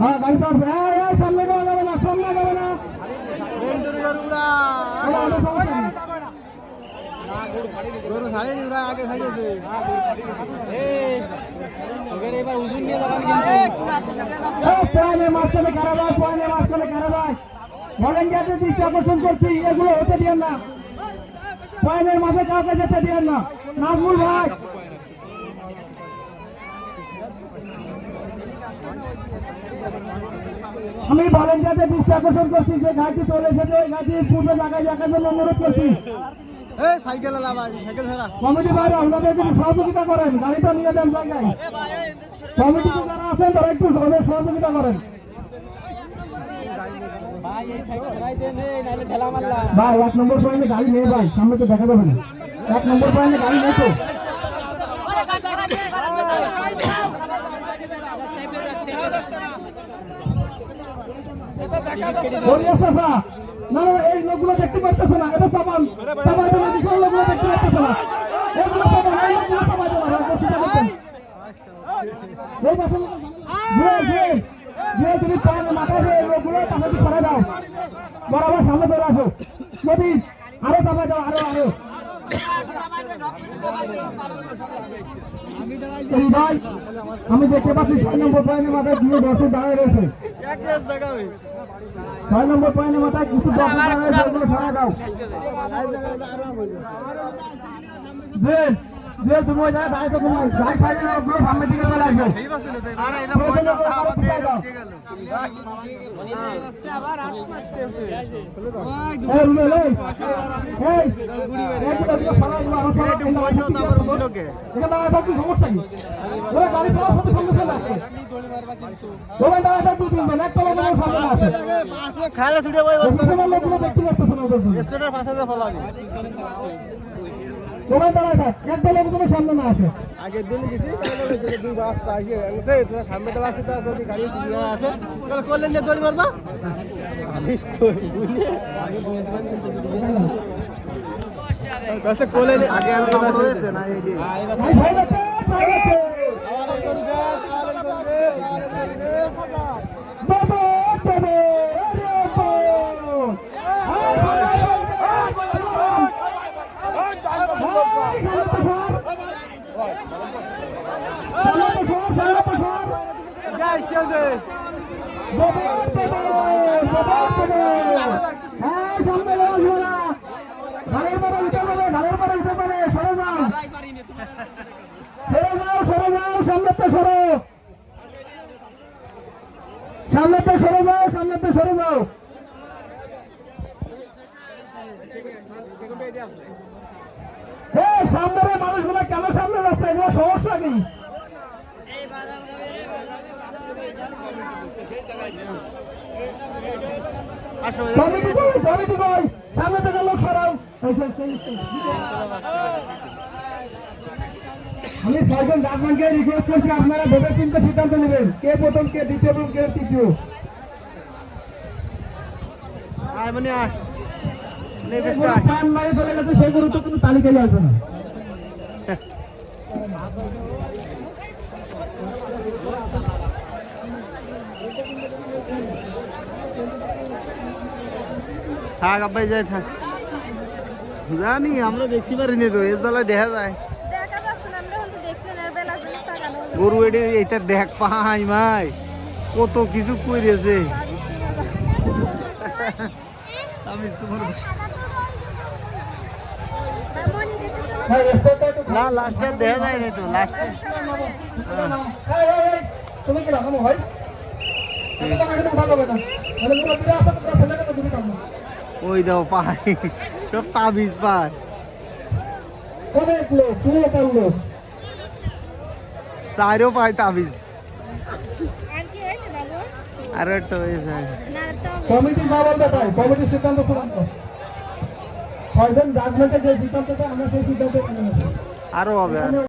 হ্যাঁ গাড়ি তো সামনে যাওয়া যাবে না সামনে যাবে না। গরু ছাড়েনি ওরা আগে ছাড়িয়েছে এবার ওজন নিয়ে যাবেন এই, পয়েন্টের মাঝখানে কারা যায় পয়েন্টের মাঝখানে কারা যায় ভলেন্টিয়ারদের দৃষ্টি আকর্ষণ করছি এগুলো হতে দিয়েন না। পয়েন্টের মাঝে কাউকে যেতে দিয়েন না। নাজমুল ভাই আমি ভলেন্টিয়ারদের দৃষ্টি আকর্ষণ করছি যে গাড়িটি চলে এসেছে এই গাড়িটি পূর্বে জায়গায় দেখার জন্য অনুরোধ করছি কমিটি ভাইরা আপনাদের যদি সহযোগিতা করেন গাড়িটা নিয়ে দেন জায়গায় কমিটিতে যারা আছেন তারা একটু সহযোগিতা করেন ভাই এই সাইকেল ছাড়াই দেন এই নাইলে ঠেলা মারলা ভাই এক নম্বর পয়েন্টে গাড়ি নেই ভাই সামনে তো দেখা যাবে না এক নম্বর পয়েন্টে গাড়ি নেই তো না এই লোকগুলো দেখতে পারতেছে না এটা পাবান তো লোকগুলো দেখতে পারতেছে না এগুলো তুমি লোকগুলো পাশে দিয়ে দাও বরাবর সামনে চলে আসো যদি আরও পাবা দাও আরও আরও আমি দেখতে পাচ্ছি ছয় নম্বর পয়েন্টের মাথায় দিয়ে দর্শক দাঁড়ায় রয়েছে ছয় নম্বর পয়েন্টের মাথায় কিছু দর্শক দাঁড়ায় রয়েছে দাও যে যে তুমি না আরে এটা পয়সা আবার দিয়ে উঠে গেল। আবার হাত মারতেছে এই, এই, দিবা, দিবা, সমস্যা কি? ওরা গাড়ি সাথে আমার সামনে আছে। খাইলে ছুটে। স্টেটের পাশে যে ওখানে দাঁড়ায় থাক, একটা লোক তোমার সামনে না আসে। আগের দিন গেছি দুই বাস আসে তোরা সামনে তো আসে তা যদি গাড়ি দিয়ে আসে তাহলে করলেন যে দড়ি মারবা আগে আর নাম রয়েছে না এই দিয়ে ভাই, ভাই আছে, ভাই আছে। আওয়াজ করে গাছ আওয়াজ করে গাছ বাবা, বাবা, আরে বাবা। আরে বাবা, এই, সামনে তো সর। সামনে তো সর, সামনে তো সর। গাছ চলছে বাবা, বাবা, বাবা, বাবা। এই, সামনে যাওয়া যাবে না। ঘাড়ের পরে উঠে পড়ে, ঘাড়ের পরে উঠে পড়ে, সরে যাও। সরে যাও, সরে যাও, সামনেতে সরো। সামনেতে সরে যাও, সামনেতে সরে যাও। সামনের মানুষগুলো কেন সামনে যাচ্ছে? এগুলো সমস্যা কি? কমিটি কই লোক সরাও। আমি ছয়জন ডাকবানকে রিকোয়েস্ট করছি, আপনারা ভেবে চিন্তে সিদ্ধান্ত নেবেন। কে প্রথম, কে দ্বিতীয় কে তৃতীয়? মানে আয় পান মারে চলে গেছে সেই গরু তো কোনো তালিকায় আসবে না থাক আব্বাই যাই থাক জানি আমরা দেখতে পারিনি তো এর জ্বালায় দেখা যায় দেখা যাচ্ছে না আমরা হয়তো দেখছি না বেলা করে তাকানো হলো। গরু এডে এটা দেখ পাই মাই কত কিছু কইরেছে আমি তোমার তার মনে দেখতে হ্যাঁ স্পটটা একটু না লাস্টে দেখা যায় না তো লাস্টে তুমি কি রাখো ভাই মানে ওই দাও পাই সব তাবিজ পাই অনেক লোক লোক চারও পাই তাবিজ। আর একটা হয়েছে। না তো কমিটি বলতে পাই কমিটির সিদ্ধান্ত চূড়ান্ত আরও হবে। আর